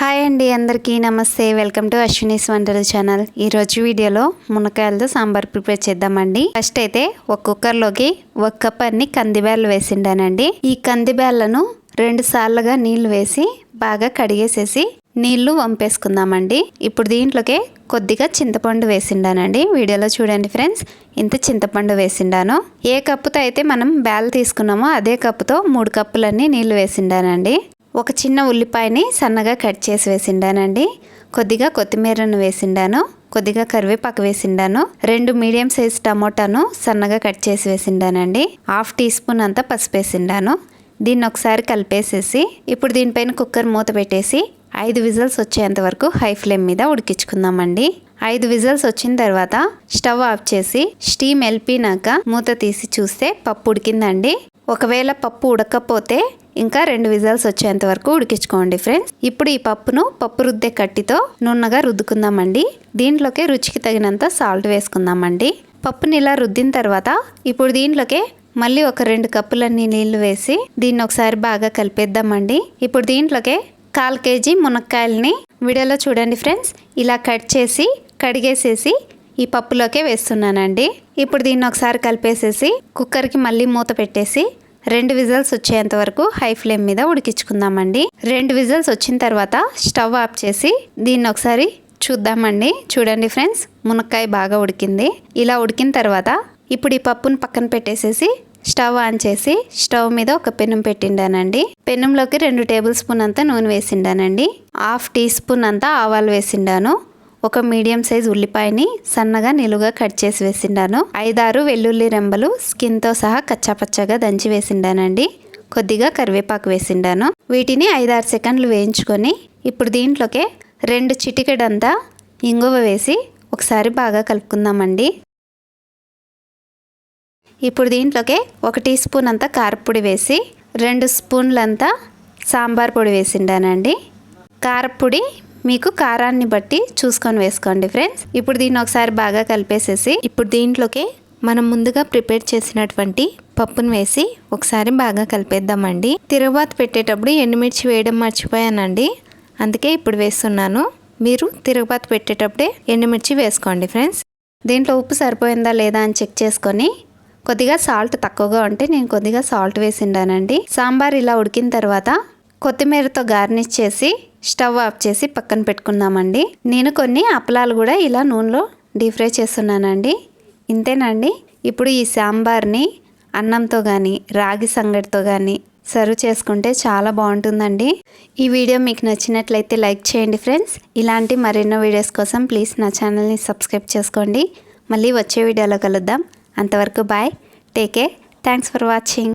Hi అండి అందరికీ నమస్తే. వెల్కమ్ టు అశ్వినీస్ వంటల ఛానల్. ఈరోజు వీడియోలో మునక్కాయలతో సాంబార్ ప్రిపేర్ చేద్దామండి. ఫస్ట్ అయితే ఒక కుక్కర్లోకి ఒక కప్ అన్ని కందిబ్యాళ్ళు వేసిండానండి. ఈ కందిబ్యాళ్ళను రెండు సార్లుగా నీళ్ళు వేసి బాగా కడిగేసేసి నీళ్ళు వంపేసుకుందామండి. ఇప్పుడు దీంట్లోకి కొద్దిగా చింతపండు వేసిండానండి. వీడియోలో చూడండి ఫ్రెండ్స్ ఇంత చింతపండు వేసిండాను. ఏ కప్పుతో అయితే మనం బ్యాల్ తీసుకున్నామో అదే కప్పుతో మూడు కప్పులన్నీ నీళ్ళు వేసిండానండి. ఒక చిన్న ఉల్లిపాయని సన్నగా కట్ చేసి వేసిండానండి. కొద్దిగా కొత్తిమీరను వేసిండాను. కొద్దిగా కరివేపాకు వేసిండాను. రెండు మీడియం సైజ్ టమోటాను సన్నగా కట్ చేసి వేసిండానండి. హాఫ్ టీ స్పూన్ అంతా పసుపు వేసిండాను. దీన్ని ఒకసారి కలిపేసేసి ఇప్పుడు దీనిపైన కుక్కర్ మూత పెట్టేసి ఐదు విజిల్స్ వచ్చేంత వరకు హై ఫ్లేమ్ మీద ఉడికించుకుందామండి. ఐదు విజిల్స్ వచ్చిన తర్వాత స్టవ్ ఆఫ్ చేసి స్టీమ్ వెళ్ళిపోయినాక మూత తీసి చూస్తే పప్పు ఉడికిందండి. ఒకవేళ పప్పు ఉడకపోతే ఇంకా రెండు విజల్స్ వచ్చేంత వరకు ఉడికించుకోండి ఫ్రెండ్స్. ఇప్పుడు ఈ పప్పును పప్పు రుద్దే కట్టితో నున్నగా రుద్దుకుందామండి. దీంట్లోకి రుచికి తగినంత సాల్ట్ వేసుకుందామండి. పప్పుని ఇలా రుద్దిన తర్వాత ఇప్పుడు దీంట్లోకే మళ్ళీ ఒక రెండు కప్పులన్నీ నీళ్ళు వేసి దీన్ని ఒకసారి బాగా కలిపేద్దామండి. ఇప్పుడు దీంట్లోకే కాల్ కేజీ మునక్కాయలని వీడియోలో చూడండి ఫ్రెండ్స్. ఇలా కట్ చేసి కడిగేసేసి ఈ పప్పులోకే వేస్తున్నానండి. ఇప్పుడు దీన్ని ఒకసారి కలిపేసేసి కుక్కర్కి మళ్ళీ మూత పెట్టేసి రెండు విజల్స్ వచ్చేంత వరకు హై ఫ్లేమ్ మీద ఉడికించుకుందామండి. రెండు విజల్స్ వచ్చిన తర్వాత స్టవ్ ఆఫ్ చేసి దీన్ని ఒకసారి చూద్దామండి. చూడండి ఫ్రెండ్స్ మునక్కాయ బాగా ఉడికింది. ఇలా ఉడికిన తర్వాత ఇప్పుడు ఈ పప్పును పక్కన పెట్టేసేసి స్టవ్ ఆన్ చేసి స్టవ్ మీద ఒక పెనం పెట్టిండానండి. పెనంలోకి రెండు టేబుల్ స్పూన్ అంతా నూనె వేసిండానండి. హాఫ్ టీ స్పూన్ అంతా ఆవాలు వేసిండాను. ఒక మీడియం సైజ్ ఉల్లిపాయని సన్నగా నిలువుగా కట్ చేసి వేసిండాను. ఐదారు వెల్లుల్లి రెంబలు స్కిన్తో సహా కచ్చాపచ్చగా దంచి వేసిండానండి. కొద్దిగా కరివేపాకు వేసిండాను. వీటిని ఐదారు సెకండ్లు వేయించుకొని ఇప్పుడు దీంట్లోకే రెండు చిటికెడంతా ఇంగువ వేసి ఒకసారి బాగా కలుపుకుందామండి. ఇప్పుడు దీంట్లోకే ఒక టీ స్పూన్ అంతా కారపొడి వేసి రెండు స్పూన్లంతా సాంబార్ పొడి వేసిండానండి. కారపొడి మీకు కారాన్ని బట్టి చూసుకొని వేసుకోండి ఫ్రెండ్స్. ఇప్పుడు దీన్ని ఒకసారి బాగా కలిపేసేసి ఇప్పుడు దీంట్లోకి మనం ముందుగా ప్రిపేర్ చేసినటువంటి పప్పును వేసి ఒకసారి బాగా కలిపేద్దామండి. తిరుగుబాతు పెట్టేటప్పుడు ఎండుమిర్చి వేయడం మర్చిపోయానండి. అందుకే ఇప్పుడు వేస్తున్నాను. మీరు తిరుగుబాతు పెట్టేటప్పుడే ఎండుమిర్చి వేసుకోండి ఫ్రెండ్స్. దీంట్లో ఉప్పు సరిపోయిందా లేదా అని చెక్ చేసుకొని కొద్దిగా సాల్ట్ తక్కువగా ఉంటే నేను కొద్దిగా సాల్ట్ వేసిండానండి సాంబార్ ఇలా ఉడికిన తర్వాత కొత్తిమీరతో గార్నిష్ చేసి స్టవ్ ఆఫ్ చేసి పక్కన పెట్టుకుందామండి. నేను కొన్ని అప్పలాలు కూడా ఇలా నూనెలో డీప్ ఫ్రై చేస్తున్నానండి. ఇంతేనండి. ఇప్పుడు ఈ సాంబార్ని అన్నంతో కానీ రాగి సంగటితో కానీ సర్వ్ చేసుకుంటే చాలా బాగుంటుందండి. ఈ వీడియో మీకు నచ్చినట్లయితే లైక్ చేయండి ఫ్రెండ్స్. ఇలాంటి మరెన్నో వీడియోస్ కోసం ప్లీజ్ నా ఛానల్ని సబ్స్క్రైబ్ చేసుకోండి. మళ్ళీ వచ్చే వీడియోలో కలుద్దాం. అంతవరకు bye. Take care. Thanks for watching.